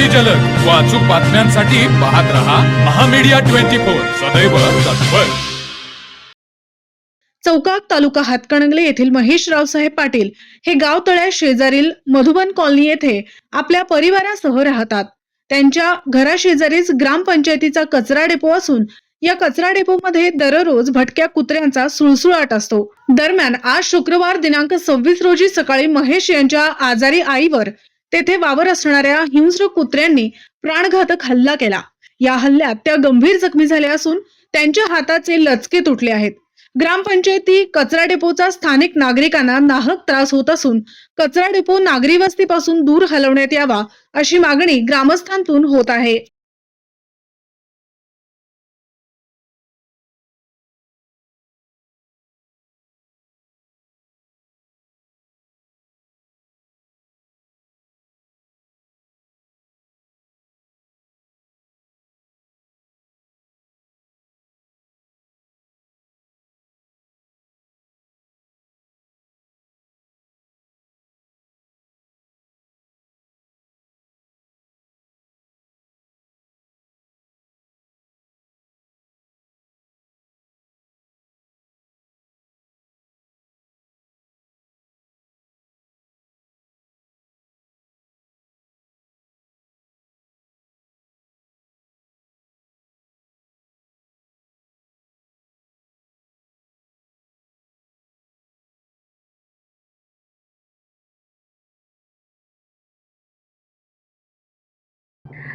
अति जलद. व अचूक बातम्यांसाठी पाहत रहा महामीडिया ट्वेंटी फोर. सदैव तत्पर. चौकाक तालुका हातकणंगले येथील महेश रावसाहेब पाटील हे गाव तळ्या शेजारील मधुबन कॉलनी येथे आपल्या परिवारासह राहतात. त्यांच्या घराशेजारीच ग्रामपंचायतीचा कचरा डेपो असून या कचरा डेपोमध्ये दररोज भटक्या कुत्र्यांचा सुळसुळाट असतो. दरम्यान आज शुक्रवार दिनांक सव्वीस रोजी सकाळी महेश यांच्या आजारी आईवर तेथे वावर असणाऱ्या हिंस्र कुत्र्यांनी प्राणघातक हल्ला केला. या हल्ल्यात त्या गंभीर जखमी झाल्या असून त्यांच्या हाताचे लचके तुटले आहेत. ग्रामपंचायती कचरा डेपोचा स्थानिक नागरिकांना नाहक त्रास होत असून कचरा डेपो नागरी वस्तीपासून दूर हलवण्यात यावा अशी मागणी ग्रामस्थांतून होत आहे.